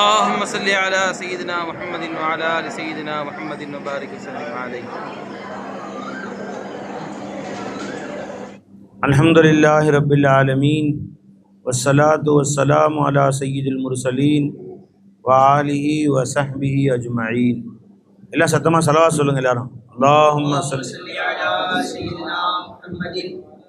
اللهم صل على سيدنا محمد وعلى آل سيدنا محمد وبارك وسلم عليه. الحمد لله رب العالمين والصلاة والسلام على سيد المرسلين وآله وصحبه أجمعين. إلا ستما صلاة صلى الله عليه وسلم اللهم صل على سيدنا محمد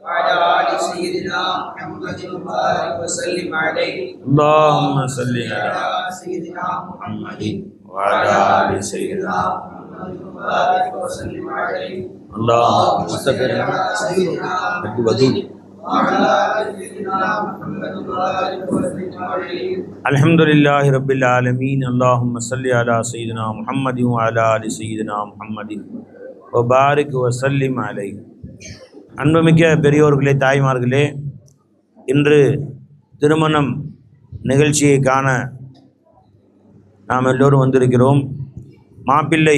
وعلى آل سيدنا محمد وبارك وسلم عليه. اللهم صل على سيدنا محمد وعلى ال سيدنا محمد وبارك وسلم عليه. اللهم صل على سيدنا محمد الحمد للہ رب العالمین اللہم صلی علی سیدنا محمد وعلی آل سیدنا محمد. وبارک وسلم علیہ அன்புமிக்க பெரியோர்களே தாய்மார்களே இன்று திருமணம் நிகழ்ச்சியை காண நாம் எல்லோரும் வந்திருக்கிறோம். மாப்பிள்ளை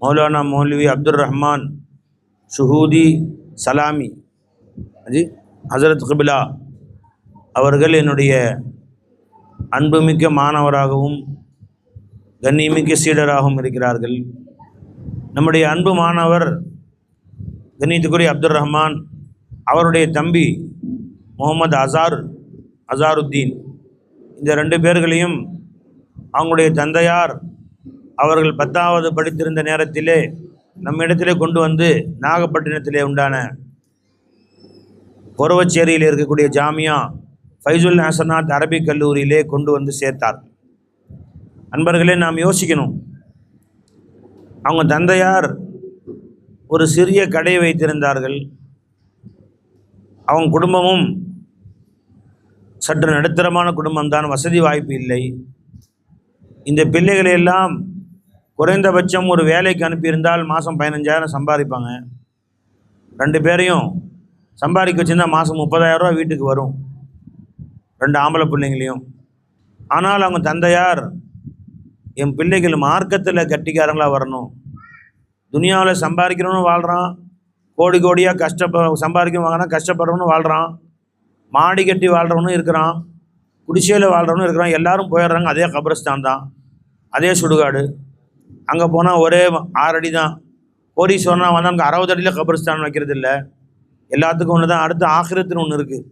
மௌலானா மௌலவி அப்துல் ரஹ்மான் சுஹூதி சலாமி அது ஹசரத் கபிலா அவர்கள் என்னுடைய அன்புமிக்க மாணவராகவும் கண்ணியமிக்க சீடராகவும் இருக்கிறார்கள். நம்முடைய அன்பு மாணவர் கண்ணியத்துக்குரிய அப்துல் ரஹ்மான் அவருடைய தம்பி முகமது அசார் அசாருத்தீன். இந்த ரெண்டு பேர்களையும் அவங்களுடைய தந்தையார் அவர்கள் பத்தாவது படித்திருந்த நேரத்திலே நம்மிடத்திலே கொண்டு வந்து நாகப்பட்டினத்திலே உண்டான பொறவச்சேரியில் இருக்கக்கூடிய ஜாமியா ஃபைசுல் ஹசனாத் அரபிக் கல்லூரியிலே கொண்டு வந்து சேர்த்தார். அன்பர்களே நாம் யோசிக்கணும். அவங்க தந்தையார் ஒரு சிறிய கடை வைத்திருந்தார்கள். அவங்க குடும்பமும் சற்று நடுத்தரமான குடும்பம்தான் வசதி வாய்ப்பு இல்லை. இந்த பிள்ளைகளை எல்லாம் குறைந்தபட்சம் ஒரு வேலைக்கு அனுப்பியிருந்தால் மாதம் பதினஞ்சாயிரம் சம்பாதிப்பாங்க. ரெண்டு பேரையும் சம்பாதிக்க வச்சுருந்தா மாதம் முப்பதாயிரரூவா வீட்டுக்கு வரும். ரெண்டு ஆம்பளை பிள்ளைங்களையும். ஆனால் அவங்க தந்தையார் என் பிள்ளைகள் மார்க்கத்தில் கட்டிக்காரங்களாக வரணும். துனியாவில் சம்பாதிக்கிறவனும் வாழ்கிறான் கோடி கோடியாக கஷ்டப்ப சம்பாதிக்கணும் வாங்கினா கஷ்டப்படுறவனும் வாழ்கிறான் மாடி கட்டி வாழ்கிறவனும் இருக்கிறான். குடிசையில் வாழ்கிறவனும் இருக்கிறான். எல்லாரும் போயிடுறாங்க. அதே கபரஸ்தான் தான் அதே சுடுகாடு. அங்கே போனால் ஒரே ஆறு அடி தான் சொன்னால் வந்தால் அங்கே அறுபது அடியில் கபரஸ்தான் வைக்கிறது இல்லை எல்லாத்துக்கும் ஒன்று தான் அடுத்து ஆகிரத்துன்னு ஒன்று இருக்குது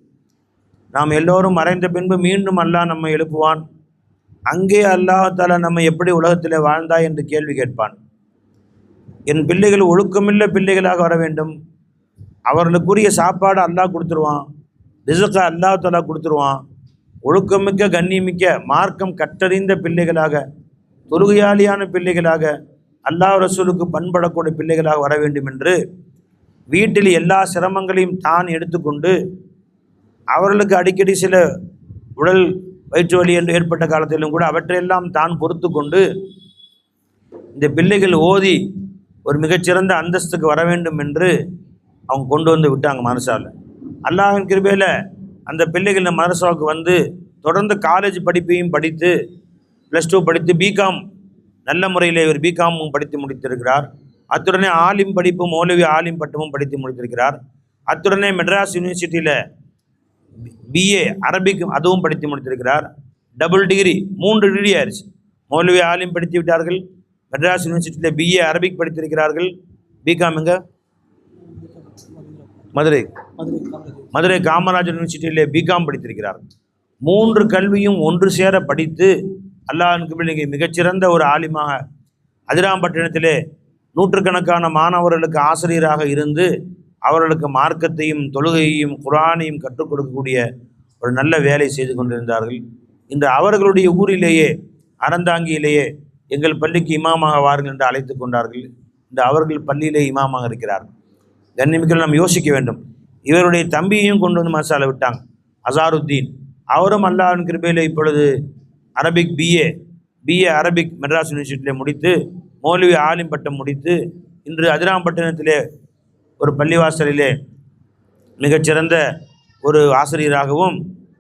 நாம் எல்லோரும் மறைந்த பின்பு மீண்டும் அல்லாஹ் நம்ம எழுப்புவான். அங்கே அல்லாஹால நம்ம எப்படி உலகத்தில் வாழ்ந்தாய் என்று கேள்வி கேட்பான். என் பிள்ளைகள் ஒழுக்கமில்ல பிள்ளைகளாக வர வேண்டும். அவர்களுக்குரிய சாப்பாடு அல்லாஹ் கொடுத்துருவான். ரிசுக்க அல்லாஹ் தலா கொடுத்துருவான். ஒழுக்கமிக்க கண்ணியமிக்க மார்க்கம் கற்றறிந்த பிள்ளைகளாக தொழுகையாளியான பிள்ளைகளாக அல்லாஹ் ரசூலுக்கு பண்படக்கூடிய பிள்ளைகளாக வர வேண்டும் என்று வீட்டில் எல்லா சிரமங்களையும் தான் எடுத்துக்கொண்டு அவர்களுக்கு அடிக்கடி சில உடல் வயிற்று வலி என்று ஏற்பட்ட காலத்திலும் கூட அவற்றையெல்லாம் தான் பொறுத்து கொண்டு இந்த பிள்ளைகள் ஓதி ஒரு மிகச்சிறந்த அந்தஸ்துக்கு வர வேண்டும் என்று அவங்க கொண்டு வந்து விட்டாங்க மனசால அல்லாஹின் கிருபையில் அந்த பிள்ளைகள் மதரசாவுக்கு வந்து தொடர்ந்து காலேஜ் படிப்பையும் படித்து ப்ளஸ் டூ படித்து பிகாம் நல்ல முறையில் இவர் பிகாமும் படித்து முடித்திருக்கிறார். அத்துடனே ஆலிம் படிப்பு மௌலவி ஆலிம் பட்டமும் படித்து முடித்திருக்கிறார். அத்துடனே மெட்ராஸ் யூனிவர்சிட்டியில் பிஏ அரபிக்கும் அதுவும் படித்து முடித்திருக்கிறார். டபுள் டிகிரி மூன்று டிகிரி ஆயிடுச்சு மௌலவி ஆலிம் படித்து விட்டார்கள். மெட்ராஸ் யூனிவர்சிட்டியில் பிஏ அரபிக் படித்திருக்கிறார்கள். பிகாம் எங்க? மதுரை. மதுரை காமராஜர் யூனிவர்சிட்டியிலே பிகாம் படித்திருக்கிறார். மூன்று கல்வியும் ஒன்று சேர படித்து அல்லாஹனுக்கு பிள்ளைங்க மிகச்சிறந்த ஒரு ஆலிமாக அதிராம்பட்டினத்திலே நூற்றுக்கணக்கான மாணவர்களுக்கு ஆசிரியராக இருந்து அவர்களுக்கு மார்க்கத்தையும் தொழுகையையும் குரானையும் கற்றுக் கொடுக்கக்கூடிய ஒரு நல்ல வேலை செய்து கொண்டிருந்தார்கள். இன்று அவர்களுடைய ஊரிலேயே அறந்தாங்கியிலேயே எங்கள் பள்ளிக்கு இமாமாக வாருங்கள் என்று அழைத்து கொண்டார்கள். இன்று அவர்கள் பள்ளியிலே இமாமாக இருக்கிறார்கள் கண்ணிமிக்கள் நாம் யோசிக்க வேண்டும். இவருடைய தம்பியையும் கொண்டு வந்து மசாலா விட்டாங்க. அசாருத்தீன். அவரும் அல்லாவின் கிருபையில் இப்பொழுது Arabic BA BA Arabic Madras யூனிவர்சிட்டியில் முடித்து மௌலவி ஆலிம் பட்டம் முடித்து இன்று அதிராம்பட்டினத்திலே ஒரு பள்ளிவாசலிலே மிகச்சிறந்த ஒரு ஆசிரியராகவும்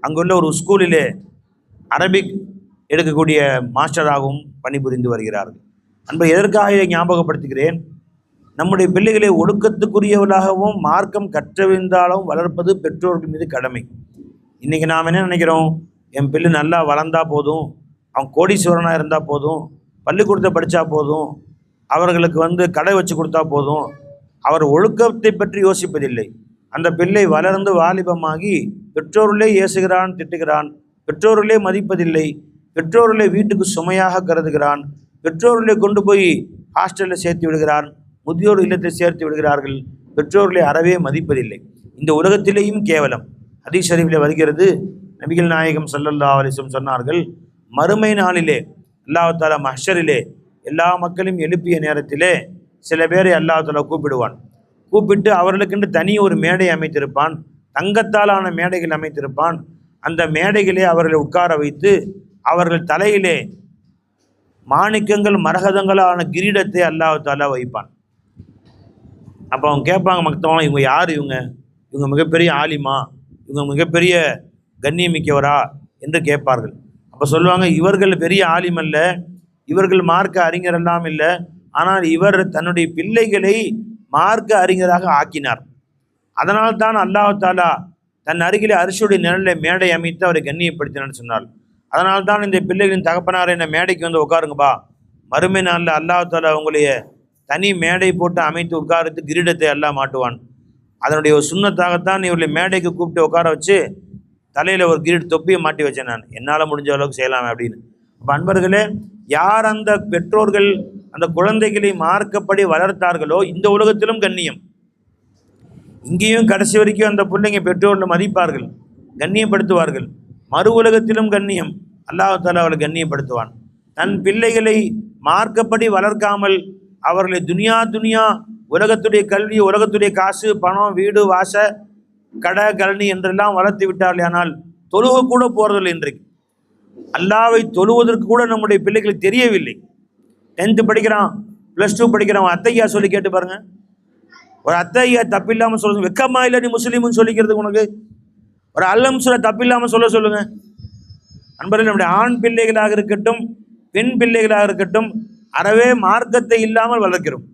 அங்குள்ள ஒரு ஸ்கூலிலே அரபிக் எடுக்கக்கூடிய மாஸ்டராகவும் பணிபுரிந்து வருகிறார்கள். அன்பை எதற்காக இதை ஞாபகப்படுத்துகிறேன்? நம்முடைய பிள்ளைகளை ஒழுக்கத்துக்குரியவர்களாகவும் மார்க்கம் கற்றவிழ்ந்தாலும் வளர்ப்பது பெற்றோர்கள் மீது கடமை. இன்றைக்கி நாம் என்ன நினைக்கிறோம்? என் பிள்ளை நல்லா வளர்ந்தா போதும் அவன் கோடீஸ்வரனாக இருந்தால் போதும் பள்ளிக்கூடத்தை படித்தா போதும் அவர்களுக்கு வந்து கடை வச்சு கொடுத்தா போதும். அவர் ஒழுக்கத்தை பற்றி யோசிப்பதில்லை. அந்த பிள்ளை வளர்ந்து வாலிபமாகி பெற்றோர்களே ஏசுகிறான் திட்டுகிறான் பெற்றோர்களே மதிப்பதில்லை. பெற்றோர்களை வீட்டுக்கு சுமையாக கருதுகிறான். பெற்றோர்களை கொண்டு போய் ஹாஸ்டலில் சேர்த்து விடுகிறான். முதியோர் இல்லத்தில் சேர்த்து விடுகிறார்கள். பெற்றோர்களை அறவே மதிப்பதில்லை. இந்த உலகத்திலேயும் கேவலம். ஹதீஸ் ஷரீஃபில் வருகிறது. நபிகள் நாயகம் சல்லல்லா அலிசம் சொன்னார்கள் மறுமை நாளிலே அல்லாஹ் மஹரிலே எல்லா மக்களையும் எழுப்பிய நேரத்திலே சில பேரை அல்லாஹத்தால கூப்பிடுவான். கூப்பிட்டு அவர்களுக்கென்று தனி ஒரு மேடை அமைத்திருப்பான். தங்கத்தாலான மேடைகள் அமைத்திருப்பான். அந்த மேடைகளே அவர்களை உட்கார வைத்து அவர்கள் தலையிலே மாணிக்கங்கள் மரகதங்களான கிரீடத்தை அல்லாஹாலா வைப்பான். அப்போ அவங்க கேட்பாங்க மற்றவங்க இவங்க யார் இவங்க? இவங்க மிகப்பெரிய ஆலிமா? இவங்க மிகப்பெரிய கண்ணியமிக்கவரா? என்று கேட்பார்கள். அப்போ சொல்லுவாங்க இவர்கள் பெரிய ஆலிம் அல்ல. இவர்கள் மார்க்க அறிஞர் எல்லாம் இல்லை. ஆனால் இவர் தன்னுடைய பிள்ளைகளை மார்க்க அறிஞராக ஆக்கினார். அதனால் தான் அல்லாஹாலா தன் அருகிலே அரிசியுடைய நிழலை மேடை அமைத்து அவரை கண்ணியப்படுத்தினான்னு சொன்னார் அதனால் தான் இந்த பிள்ளைகளின் தகப்பனார் என்ன மேடைக்கு வந்து உட்காருங்கப்பா. மறுமை நாளில் அல்லாஹால அவங்களைய உங்களைய தனி மேடை போட்டு அமைத்து உட்காரத்து கிரீடத்தை எல்லாம் மாட்டுவான். அதனுடைய ஒரு சுண்ணத்தாகத்தான் இவர்களை மேடைக்கு கூப்பிட்டு உட்கார வச்சு தலையில் ஒரு கிரீட் தொப்பியை மாட்டி வச்சேன் நான். என்னால் முடிஞ்ச அளவுக்கு செய்யலாம் அப்படின்னு. அப்போ அன்பர்களே யார் அந்த பெற்றோர்கள் அந்த குழந்தைகளை மார்க்கப்படி வளர்த்தார்களோ இந்த உலகத்திலும் கண்ணியம். இங்கேயும் கடைசி வரைக்கும் அந்த பிள்ளைங்க பெற்றோர்களை மதிப்பார்கள் கண்ணியப்படுத்துவார்கள். மறு உலகத்திலும் கண்ணியம். அல்லாஹால அவளை கண்ணியப்படுத்துவான். தன் பிள்ளைகளை மார்க்கப்படி வளர்க்காமல் அவர்களை துனியா துனியா உலகத்துடைய கல்வி உலகத்துடைய காசு பணம் வீடு வாச கடை கழனி என்றெல்லாம் வளர்த்து விட்டார்கள் ஆனால் தொழுக கூட போகிறதில்லை இன்றைக்கு. அல்லாவை தொழுவதற்கு கூட நம்முடைய பிள்ளைகளுக்கு தெரியவில்லை. டென்த்து படிக்கிறான் ப்ளஸ் டூ படிக்கிறான் அத்தையா சொல்லி கேட்டு பாருங்க. ஒரு அத்தையா தப்பில்லாமல் சொல்லுங்க வெக்கமா இல்லை நீ முஸ்லீம்னு சொல்லிக்கிறதுக்கு உனக்கு? ஒரு அல்லம் சொல்ல தப்பில்லாமல் சொல்ல சொல்லுங்கள் அன்பர்கள் நம்முடைய ஆண் பிள்ளைகளாக இருக்கட்டும் பெண் பிள்ளைகளாக இருக்கட்டும் அறவே மார்க்கத்தை இல்லாமல் வளர்க்கிறோம்.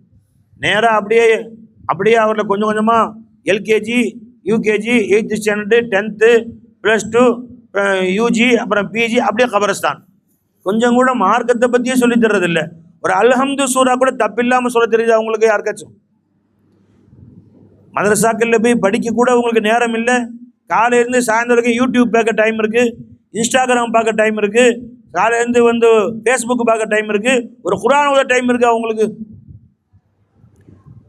நேராக அப்படியே அப்படியே அவர்களை கொஞ்சம் கொஞ்சமாக LKG UKG eighth standard tenth plus two UG அப்புறம் பிஜி அப்படியே கபரஸ்தான். கொஞ்சம் கூட மார்க்கத்தை பற்றியே சொல்லித் தர்றதில்ல. ஒரு அல்ஹம்து சூரா கூட தப்பில்லாமல் சொல்ல தெரியுது அவங்களுக்கு யாருக்காச்சும்? மதரசாக்களில் போய் படிக்க கூட உங்களுக்கு நேரம் இல்லை. காலையிலேருந்து சாயந்தரம் வரைக்கும் யூடியூப் பார்க்க டைம் இருக்குது இன்ஸ்டாகிராம் பார்க்க டைம் இருக்குது காலையிலேருந்து வந்து ஃபேஸ்புக் பார்க்க டைம் இருக்குது ஒரு குரான் உள்ள டைம் இருக்குது அவங்களுக்கு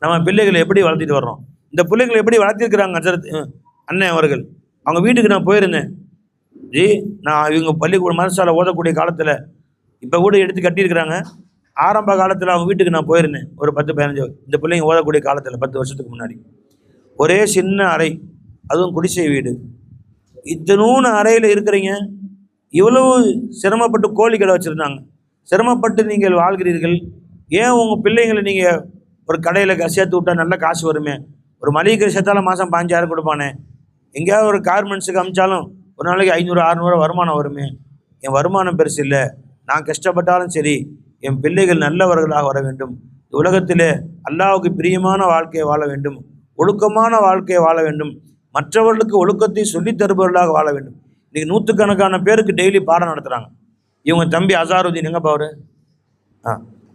நம்ம பிள்ளைகளை எப்படி வளர்த்திட்டு வர்றோம்? இந்த பிள்ளைகளை எப்படி வளர்த்திருக்கிறாங்க அண்ணன் அவர்கள்? அவங்க வீட்டுக்கு நான் போயிருந்தேன். ஜி நான் இவங்க பள்ளிக்கூட மனசால் ஓதக்கூடிய காலத்தில் இப்போ கூட எடுத்து கட்டியிருக்கிறாங்க. ஆரம்ப காலத்தில் அவங்க வீட்டுக்கு நான் போயிருந்தேன். ஒரு பத்து பதினஞ்சு இந்த பிள்ளைங்க ஓதக்கூடிய காலத்தில் பத்து வருஷத்துக்கு முன்னாடி. ஒரே சின்ன அறை அதுவும் குடிசை வீடு. இத்தனூன்னு அறையில் இருக்கிறீங்க. இவ்வளவு சிரமப்பட்டு கோழி கடை வச்சுருந்தாங்க. சிரமப்பட்டு நீங்கள் வாழ்கிறீர்கள். ஏன் உங்கள் பிள்ளைங்களை நீங்கள் ஒரு கடையில் சேர்த்து விட்டால் நல்ல காசு வருமே? ஒரு மளிகை சேர்த்தாலும் மாதம் பாஞ்சாயிரம் கொடுப்பானே. எங்கேயாவது ஒரு கார்மெண்ட்ஸுக்கு அமிச்சாலும் ஒரு நாளைக்கு ஐநூறு அறநூறு வருமானம் வருமே? என் வருமானம் பெருசு இல்லை. நான் கஷ்டப்பட்டாலும் சரி என் பிள்ளைகள் நல்லவர்களாக வர வேண்டும். உலகத்திலே அல்லாவுக்கு பிரியமான வாழ்க்கையை வாழ வேண்டும். ஒழுக்கமான வாழ்க்கையை வாழ வேண்டும். மற்றவர்களுக்கு ஒழுக்கத்தை சொல்லித் தருபவர்களாக வாழ வேண்டும். இன்றைக்கி நூற்றுக்கணக்கான பேருக்கு டெய்லி பாடம் நடத்துகிறாங்க இவங்க தம்பி அசாருதீன் எங்கப்பா அவரு ஆ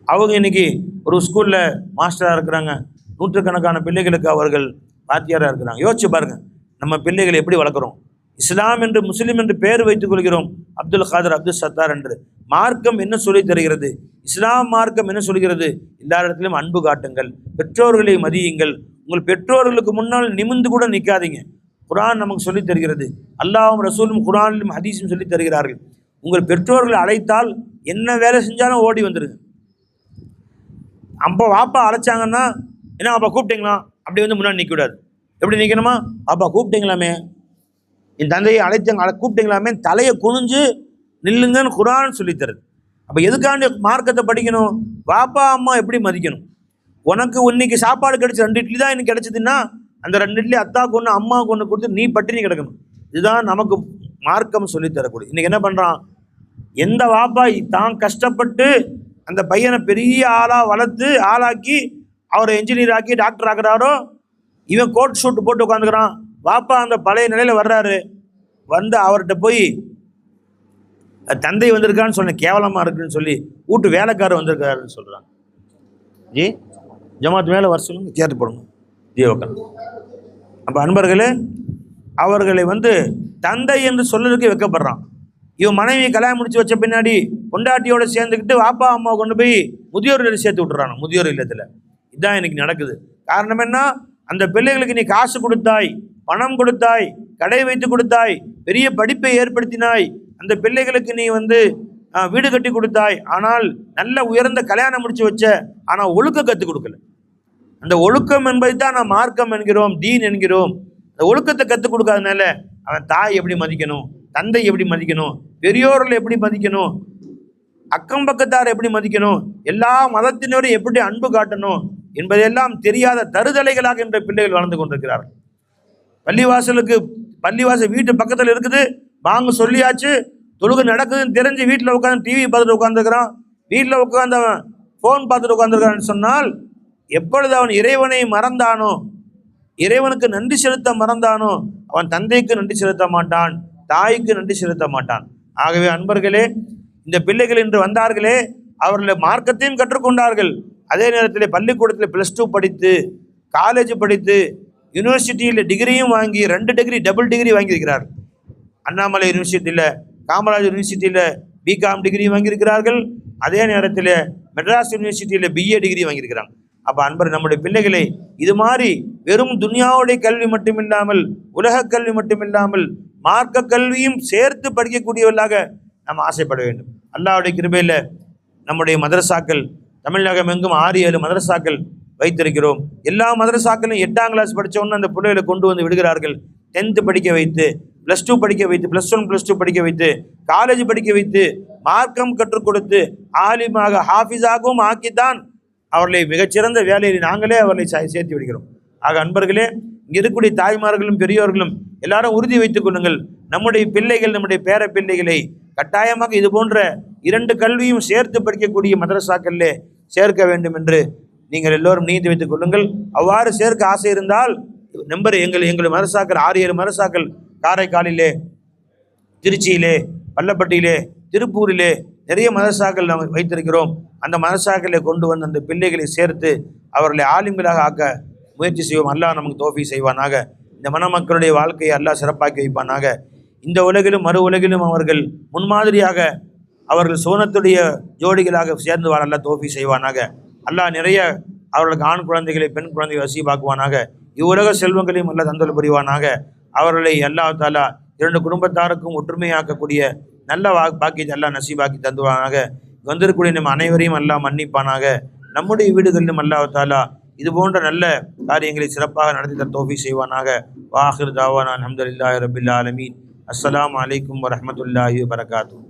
அவங்க இன்னைக்கு ஒரு ஸ்கூலில் மாஸ்டராக இருக்கிறாங்க. நூற்றுக்கணக்கான பிள்ளைகளுக்கு அவர்கள் வாத்தியாராக இருக்கிறாங்க. யோசிச்சு பாருங்கள் நம்ம பிள்ளைகளை எப்படி வளர்க்குறோம்? இஸ்லாம் என்று முஸ்லீம் என்று பெயர் வைத்துக் கொள்கிறோம். அப்துல் காதர் அப்துல் சத்தார் என்று. மார்க்கம் என்ன சொல்லி தருகிறது? இஸ்லாம் மார்க்கம் என்ன சொல்கிறது? எல்லா இடத்துலையும் அன்பு காட்டுங்கள். பெற்றோர்களை மதியுங்கள். உங்கள் பெற்றோர்களுக்கு முன்னால் நிமிந்து கூட நிற்காதீங்க குரான் நமக்கு சொல்லித் தருகிறது. அல்லாவும் ரசூலும் குரானிலும் ஹதீஸும் சொல்லித் தருகிறார்கள். உங்கள் பெற்றோர்களை அழைத்தால் என்ன வேலை செஞ்சாலும் ஓடி வந்துடுங்க அப்போ வாப்பா அழைச்சாங்கன்னா என்ன அப்பா கூப்பிட்டீங்களா? அப்படி வந்து முன்னாடி நிற்கக்கூடாது எப்படி நிற்கணுமா அப்பா கூப்பிட்டீங்களாமே. என் தந்தையை அழைத்தாங்க அழை கூப்பிட்டீங்களாமே தலையை குனிஞ்சு நில்லுங்கன்னு குரான் சொல்லித்தருது அப்போ எதுக்காண்டி மார்க்கத்தை படிக்கணும்? வாப்பா அம்மா எப்படி மதிக்கணும்? உனக்கு இன்னைக்கு சாப்பாடு கிடைச்ச ரெண்டு இட்லி தான் எனக்கு கிடைச்சதுன்னா அந்த ரெண்டு இட்லி அத்தாவுக்கு ஒன்று அம்மாவுக்கு ஒன்று கொடுத்து நீ பட்டினி கிடக்கணும். இதுதான் நமக்கு மார்க்கம் சொல்லித்தரக்கூடிய இன்னைக்கு என்ன பண்ணுறான் எந்த வாப்பா தான் கஷ்டப்பட்டு அந்த பையனை பெரிய ஆளாக வளர்த்து ஆளாக்கி அவரை என்ஜினியர் ஆக்கி டாக்டர் ஆக்குறாரோ இவன் கோட் ஷூட் போட்டு உட்காந்துக்கிறான் வாப்பா அந்த பழைய நிலையில் வர்றாரு. வந்து அவர்கிட்ட போய் தந்தை வந்திருக்கான்னு சொன்னேன். கேவலமாக இருக்குன்னு சொல்லி வீட்டு வேலைக்காரர் வந்திருக்காருன்னு சொல்கிறாங்க ஜி ஜமாத் மேலே வர சொல்லுங்க கேட்டு போடுங்க. ஜி அப்போ அன்பர்களே அவர்களை வந்து தந்தை என்று சொல்லுறதுக்கு வைக்கப்படுறான். இவன் மனைவி கல்யாணம் முடிச்சு வச்ச பின்னாடி பொண்டாட்டியோட சேர்ந்துக்கிட்டு வாப்பா அம்மா கொண்டு போய் முதியோர் இல்லத்தில் சேர்த்து விட்டுறாங்க முதியோர் இல்லத்தில். இதுதான் எனக்கு நடக்குது. காரணம் என்ன? அந்த பிள்ளைகளுக்கு நீ காசு கொடுத்தாய். பணம் கொடுத்தாய் கடை வைத்து கொடுத்தாய் பெரிய படிப்பை ஏற்படுத்தினாய் அந்த பிள்ளைகளுக்கு நீ வந்து வீடு கட்டி கொடுத்தாய். ஆனால் நல்ல உயர்ந்த கல்யாணம் முடிச்சு வச்ச ஆனால் ஒழுக்க கற்றுக் கொடுக்கல. அந்த ஒழுக்கம் என்பது தான் நான் மார்க்கம் என்கிறோம் தீன் என்கிறோம். அந்த ஒழுக்கத்தை கற்றுக் கொடுக்காதனால அவன் தாய் எப்படி மதிக்கணும் தந்தை எப்படி மதிக்கணும் பெரியோர்கள் எப்படி மதிக்கணும் அக்கம் பக்கத்தார் எப்படி மதிக்கணும் எல்லா மதத்தினரும் எப்படி அன்பு காட்டணும் என்பதையெல்லாம் தெரியாத தருதலைகளாக என்ற பிள்ளைகள் வளர்ந்து கொண்டிருக்கிறார்கள். பள்ளிவாசலுக்கு பள்ளிவாசல் வீட்டு பக்கத்தில் இருக்குது. வாங்க சொல்லியாச்சு. தொழுகை நடக்குதுன்னு தெரிஞ்சு வீட்டில் உட்காந்து டிவி பார்த்துட்டு உட்காந்துருக்கிறான் வீட்டில் உட்காந்தவன் ஃபோன் பார்த்துட்டு உட்காந்துருக்கான்னு சொன்னால் எப்பொழுது அவன் இறைவனை மறந்தானோ இறைவனுக்கு நன்றி செலுத்த மறந்தானோ அவன் தந்தைக்கு நன்றி செலுத்த மாட்டான் தாய்க்கு நன்றி செலுத்த மாட்டான். ஆகவே அன்பர்களே இந்த பிள்ளைகள் இன்று வந்தார்களே அவர்களை மார்க்கத்தையும் கற்றுக்கொண்டார்கள். அதே நேரத்தில் பள்ளிக்கூடத்தில் ப்ளஸ் டூ படித்து காலேஜ் படித்து யூனிவர்சிட்டியில் டிகிரியும் வாங்கி ரெண்டு டிகிரி டபுள் டிகிரி வாங்கியிருக்கிறார். அண்ணாமலை யூனிவர்சிட்டியில் காமராஜ் யூனிவர்சிட்டியில் பிகாம் டிகிரி வாங்கியிருக்கிறார்கள். அதே நேரத்தில் மெட்ராஸ் யூனிவர்சிட்டியில் பிஏ டிகிரி வாங்கியிருக்கிறாங்க. அப்போ அன்பர் நம்முடைய பிள்ளைகளை இது மாதிரி வெறும் துனியாவுடைய கல்வி மட்டுமில்லாமல் உலக கல்வி மட்டுமில்லாமல் மார்க்க கல்வியும் சேர்த்து படிக்கக்கூடியவர்களாக நாம் ஆசைப்பட வேண்டும். அல்லாவுடைய கிருபையில் நம்முடைய மதரசாக்கள் தமிழகம் எங்கும் ஆறு ஏழு மதரசாக்கள் வைத்திருக்கிறோம். எல்லா மதரசாக்களும் எட்டாம் கிளாஸ் படித்தவொன்னு அந்த பிள்ளைகளை கொண்டு வந்து விடுகிறார்கள். டென்த்து படிக்க வைத்து ப்ளஸ் டூ படிக்க வைத்து ப்ளஸ் ஒன் ப்ளஸ் டூ படிக்க வைத்து காலேஜ் படிக்க வைத்து மார்க்கம் கற்றுக் கொடுத்து ஆலிமாக ஹாஃபிஸாகவும் ஆக்கித்தான் அவர்களை மிகச்சிறந்த வேலையில் நாங்களே அவர்களை சே- சேர்த்து விடுகிறோம். ஆக அன்பர்களே இங்கே இருக்கக்கூடிய தாய்மார்களும் பெரியோர்களும் எல்லாரும் உறுதி வைத்துக் கொள்ளுங்கள். நம்முடைய பிள்ளைகள் நம்முடைய பேர பிள்ளைகளை கட்டாயமாக இது போன்ற இரண்டு கல்வியும் சேர்த்து படிக்கக்கூடிய மதரசாக்களிலே சேர்க்க வேண்டும் என்று நீங்கள் எல்லோரும் நீதி வைத்துக் கொள்ளுங்கள். அவ்வாறு சேர்க்க ஆசை இருந்தால் நம்பர் எங்கள் எங்கள் மரசாக்கள் ஆறு ஏழு மரசாக்கள் காரைக்காலிலே திருச்சியிலே பள்ளப்பட்டியிலே திருப்பூரிலே நிறைய மதரசாக்கள் நாம் வைத்திருக்கிறோம். அந்த மதரசாக்களை கொண்டு வந்து அந்த பிள்ளைகளை சேர்த்து அவர்களை ஆலிம்களாக ஆக்க முயற்சி செய்வோம். அல்லாஹ் நமக்கு தோஃபி செய்வானாக. இந்த மணமக்களுடைய வாழ்க்கையை அல்லாஹ் சிறப்பாக்கி வைப்பானாக. இந்த உலகிலும் மறு உலகிலும் அவர்கள் முன்மாதிரியாக அவர்கள் சோனத்துடைய ஜோடிகளாக சேர்ந்து வாழ அல்லா தோஃபி செய்வானாக. அல்லாஹ் நிறைய அவர்களுக்கு ஆண் குழந்தைகளை பெண் குழந்தைகளை வசீபாக்குவானாக. இவ்வுலக செல்வங்களையும் அல்லாஹ் தந்தல் புரிவானாக. அவர்களை அல்லா தாலா இரண்டு குடும்பத்தாருக்கும் ஒற்றுமையாக்கக்கூடிய நல்ல வா பாக்கியத்தை அல்லா நசீபாக்கி தந்துவானாக. வந்திருக்கூடிய நம்ம அனைவரையும் எல்லாம் மன்னிப்பானாக. நம்முடைய வீடுகளிலும் அல்லாஹ் தாலா இது போன்ற நல்ல காரியங்களை சிறப்பாக நடத்தி தர தோஃபி செய்வானாக. வாஹிர் தாவான் அஹமதுல்லா ரபில்லா ஆலமீன். அஸ்லாம் அலைக்கும் வரமத்துல்லாஹி வரகாத்தூ